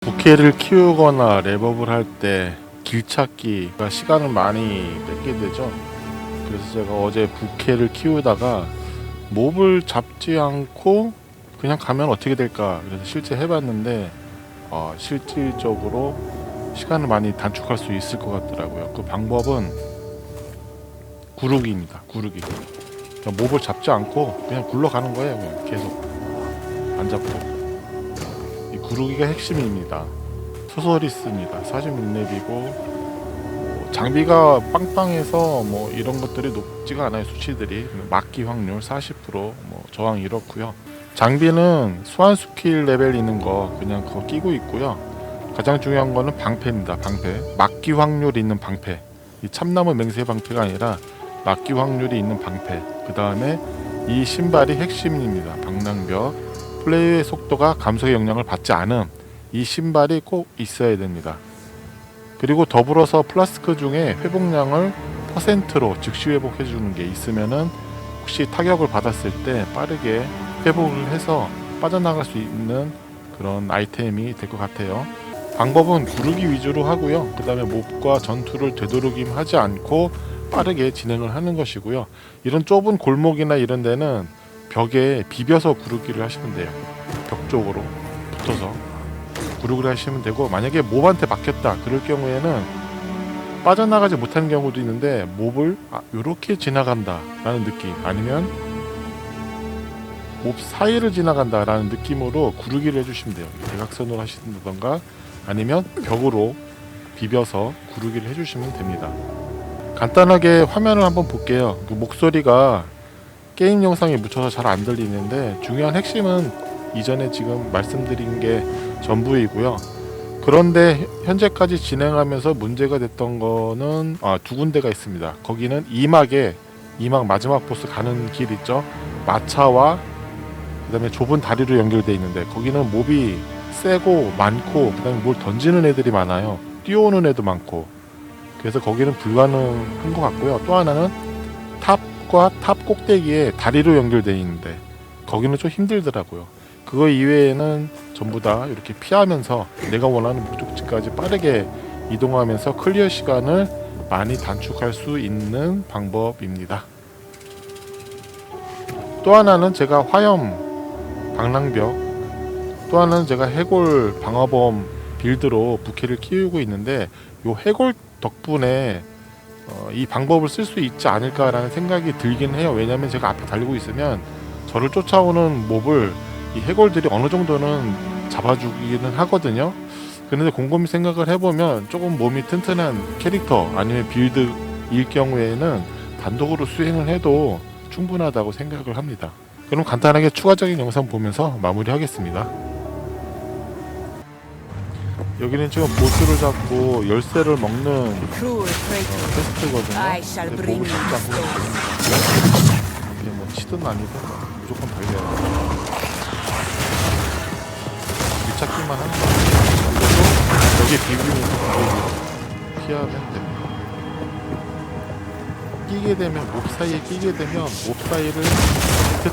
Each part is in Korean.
부캐를 키우거나 랩업을 할 때 길찾기가 시간을 많이 뺏게 되죠. 그래서 제가 어제 부캐를 키우다가 몹을 잡지 않고 그냥 가면 어떻게 될까 그래서 실제 해봤는데 어, 실질적으로 시간을 많이 단축할 수 있을 것 같더라고요. 그 방법은 구르기입니다. 구르기. 그러니까 몹을 잡지 않고 그냥 굴러가는 거예요. 그냥 계속 안 잡고. 이 구르기가 핵심입니다. 소설이 있습니다. 46렙이고 뭐 장비가 빵빵해서 뭐 이런 것들이 높지가 않아요. 수치들이 막기 확률 40%뭐 저항 이렇고요. 장비는 소환 스킬 레벨 있는 거 그냥 그거 끼고 있고요. 가장 중요한 거는 방패입니다. 방패. 막기 확률 있는 방패. 이 참나무 맹세 방패가 아니라 막기 확률이 있는 방패. 그 다음에 이 신발이 핵심입니다. 방랑벽. 플레이의 속도가 감속의 영향을 받지 않음. 이 신발이 꼭 있어야 됩니다. 그리고 더불어서 플라스크 중에 회복량을 퍼센트로 즉시 회복해 주는 게 있으면은 혹시 타격을 받았을 때 빠르게 회복을 해서 빠져나갈 수 있는 그런 아이템이 될 것 같아요. 방법은 구르기 위주로 하고요. 그 다음에 몹과 전투를 되도록임 하지 않고 빠르게 진행을 하는 것이고요. 이런 좁은 골목이나 이런 데는 벽에 비벼서 구르기를 하시면 돼요. 벽 쪽으로 붙어서 구르기를 하시면 되고 만약에 몹한테 막혔다 그럴 경우에는 빠져나가지 못하는 경우도 있는데 몹을 아, 요렇게 지나간다라는 느낌 아니면 몹 사이를 지나간다라는 느낌으로 구르기를 해주시면 돼요. 대각선으로 하신다던가 아니면 벽으로 비벼서 구르기를 해주시면 됩니다. 간단하게 화면을 한번 볼게요. 그 목소리가 게임 영상에 묻혀서 잘 안 들리는데 중요한 핵심은 이전에 지금 말씀드린 게 전부이고요. 그런데 현재까지 진행하면서 문제가 됐던 거는 아, 두 군데가 있습니다. 거기는 이막에 이막 마지막 보스 가는 길 있죠. 마차와 그다음에 좁은 다리로 연결돼 있는데 거기는 몹이 세고 많고 그다음에 뭘 던지는 애들이 많아요. 뛰어오는 애도 많고 그래서 거기는 불가능한 것 같고요. 또 하나는 탑 과 탑 꼭대기에 다리로 연결돼 있는데 거기는 좀 힘들더라고요. 그거 이외에는 전부 다 이렇게 피하면서 내가 원하는 목적지까지 빠르게 이동하면서 클리어 시간을 많이 단축할 수 있는 방법입니다. 또 하나는 제가 화염 방랑벽 또 하나는 제가 해골 방어범 빌드로 부캐를 키우고 있는데 요 해골 덕분에 어, 이 방법을 쓸 수 있지 않을까라는 생각이 들긴 해요. 왜냐면 제가 앞에 달리고 있으면 저를 쫓아오는 몹을 이 해골들이 어느 정도는 잡아주기는 하거든요. 그런데 곰곰이 생각을 해보면 조금 몸이 튼튼한 캐릭터 아니면 빌드일 경우에는 단독으로 수행을 해도 충분하다고 생각을 합니다. 그럼 간단하게 추가적인 영상 보면서 마무리하겠습니다. 여기는 지금 보스를 잡고 열쇠를 먹는. I shall 근데 진짜 this 보면 이게 뭐 치든 아니든 무조건 달려야 돼. 밀착기만 하는 거. 그래서 여기 비비면서 피하면 됩니다. 끼게 되면 몹 사이에 끼게 되면 몹 사이를 특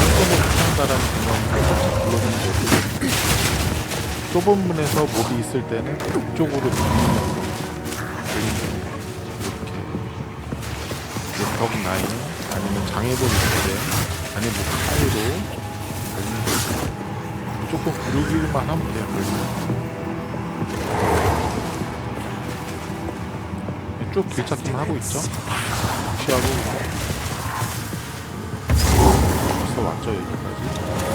한꺼번에 피한다라는 개념으 좁은 문에서 몹이 있을 때는 이쪽으로 됩니다. 이렇게 벽 라인 아니면 장애본 있을 때 아니면 목 사이로 걸리는 거죠. 무조건 구르기만 하면 돼요. 걸리면. 쭉 길찾기만 하고 있죠. 무시하고 벌써 왔죠 여기까지.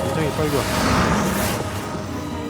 굉장히 빨리 왔습니다.